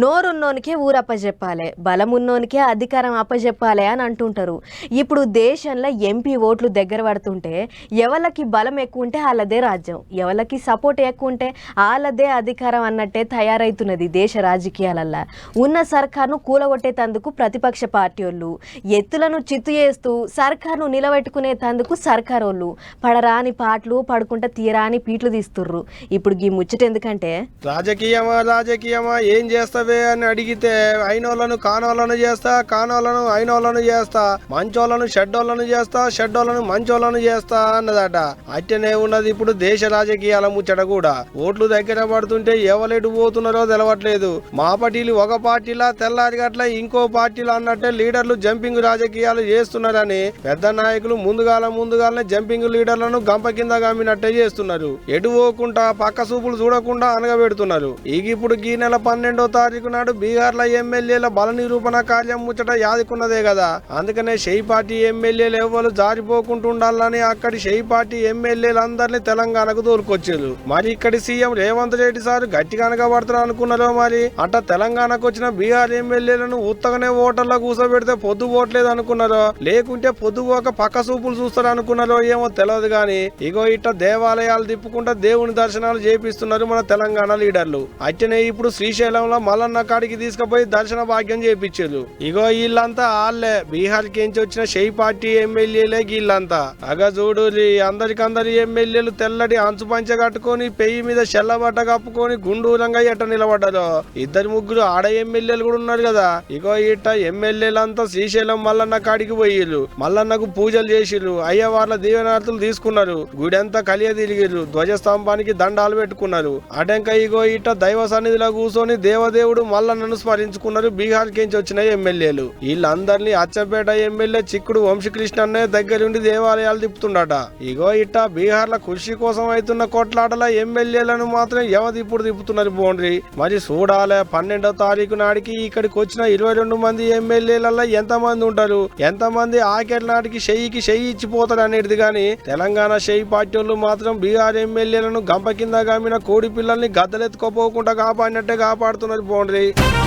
నోరున్నోనికే ఊరు అప్పజెప్పాలి బలం ఉన్నోనికే అధికారం అప్పజెప్పాలి అని అంటుంటారు. ఇప్పుడు దేశంలో ఎంపీ ఓట్లు దగ్గర పడుతుంటే ఎవరికి బలం ఎక్కువ ఉంటే వాళ్ళదే రాజ్యం ఎవరికి సపోర్ట్ ఎక్కువ ఉంటే వాళ్ళదే అధికారం అన్నట్టే తయారవుతున్నది దేశ రాజకీయాలల్లో. ఉన్న సర్కార్ను కూలగొట్టేతందుకు ప్రతిపక్ష పార్టీ వాళ్ళు ఎత్తులను చిత్తు చేస్తూ సర్కార్ను నిలబెట్టుకునే తందుకు సర్కార్ వాళ్ళు పడరాని పాటలు పడుకుంటా తీరాని పీట్లు తీస్తుర్రు. ఇప్పుడు ఈ ముచ్చట ఎందుకంటే రాజకీయమా రాజకీయమా ఏం చేస్తావే అని అడిగితే అయినోళ్ళను కానోళ్ళను చేస్తా కానోళ్ళను అయినోళ్ళను చేస్తా మంచోళ్ళను షెడ్డోళ్ళను చేస్తా షెడ్డోళ్ళను మంచోళ్ళను చేస్తా అన్నదట. అట్టనే ఉన్నది ఇప్పుడు దేశ రాజకీయాల ముచ్చట కూడా. ఓట్లు దగ్గర పడుతుంటే ఎవరెటు పోతున్నారో తెలవట్లేదు. మా పార్టీలు ఒక పార్టీలా తెల్లారి గట్ల ఇంకో పార్టీలా అన్నట్టే లీడర్లు జంపింగ్ రాజకీయాలు చేస్తున్నారని పెద్ద నాయకులు ముందుగాల ముందుగాలనే జంపింగ్ లీడర్లను గంప కింద గమ్మినట్టే చేస్తున్నారు. ఎటు పోకుండా పక్క చూపులు చూడకుండా అనగబెడుతున్నారు. ఇక ఇప్పుడు ఈ నెల పన్నెండో తారీఖు నాడు బీహార్లో ఎమ్మెల్యేల బల నిరూపణ కార్యం ముచ్చట యాదుకున్నదే కదా అందుకనే షెయి పార్టీ ఎమ్మెల్యేలు ఎవరు జారిపోకుంటుండాలని అక్కడి షెయి పార్టీ ఎమ్మెల్యేలందరినీ తెలంగాణకు తోలుకొచ్చారు మరి ఇక్కడి సీఎం రేవంత్ రెడ్డి సార్ గట్టిగానగా పడతారు అనుకున్నారో మరి? అట్ట తెలంగాణకు వచ్చిన బీహార్ ఎమ్మెల్యేలను ఉత్తగానే ఓటర్లో కూర్చోబెడితే పొద్దు పోవట్లేదు అనుకున్నారో? లేకుంటే పొద్దు పోక పక్క చూపులు చూస్తారు అనుకున్నారో ఏమో తెలియదు గాని ఇగో ఇట్ట దేవాలయాలు తిప్పుకుంటా దేవుని దర్శనాలు చేపిస్తున్నారు మన తెలంగాణ లీడర్లు. అట్టనే ఇప్పుడు శ్రీశైలంలో మల్లన్న కాడికి తీసుకుపోయి దర్శన భాగ్యం చేయించారు ఇగో వీళ్ళంతా ఆళ్ళే బీహార్ కించి వచ్చిన షెయి పార్టీ ఎమ్మెల్యేలే వీళ్ళంతా. అగ చూడు అందరికందరి ఎమ్మెల్యేలు తెల్లటి అంచు పంచ కట్టుకొని పెయ్యి మీద చెల్లబట్ట కప్పుకొని గుండూరంగా ఎట్ట నిలబడ్డారు. ఇద్దరు ముగ్గురు ఆడ ఎమ్మెల్యేలు కూడా ఉన్నారు కదా. ఇగో ఇట్ట ఎమ్మెల్యేలంతా శ్రీశైలం మల్లన్న కాడికి పోయిరు మల్లన్నకు పూజలు చేసిర్రు. వాళ్ళ దీవెనార్థులు తీసుకున్నారు. గుడంతా కలియ తిరిగిర్రు. ధ్వజస్తంభానికి దండాలు పెట్టుకున్నారు. అటెంక ఇగో ఇట్ట దైవ సన్నిధిలో కూర్చొని దేవదేవుడు మల్లన్నను స్మరించుకున్నారు. బీహార్ నుంచి వచ్చిన ఎమ్మెల్యేలు. వీళ్ళందరినీ అచ్చంపేట ఎమ్మెల్యే చిక్కుడు వంశకృష్ణన్నే దగ్గరుండి దేవాలయాలు తిప్పుతుండట. ఇగో ఇట్ట బీహార్ కృషి కోసం అవుతున్న కొట్లాటల ఎమ్మెల్యేలను మాత్రం ఎవదిప్పుడు తిప్పుతున్నారు బోండ్రి? మరి చూడాలే పన్నెండో తారీఖు నాడికి ఇక్కడికి వచ్చిన ఇరవై రెండు మంది ఎమ్మెల్యేలలో ఎంత మంది ఉంటారు? ఎంత మంది ఆఖరి నాటికి షెయ్యికి షెయ్యి ఇచ్చిపోతారు అనేది గాని తెలంగాణ షెయ్యి పార్టీ వాళ్ళు మాత్రం బీహార్ ఎమ్మెల్యేలను గంప కింద గమ్మిన కోడి పిల్లల్ని గద్దలెత్తుకోపోకుండా కాపాడినట్టే కాపాడుతున్నారు బోండ్రి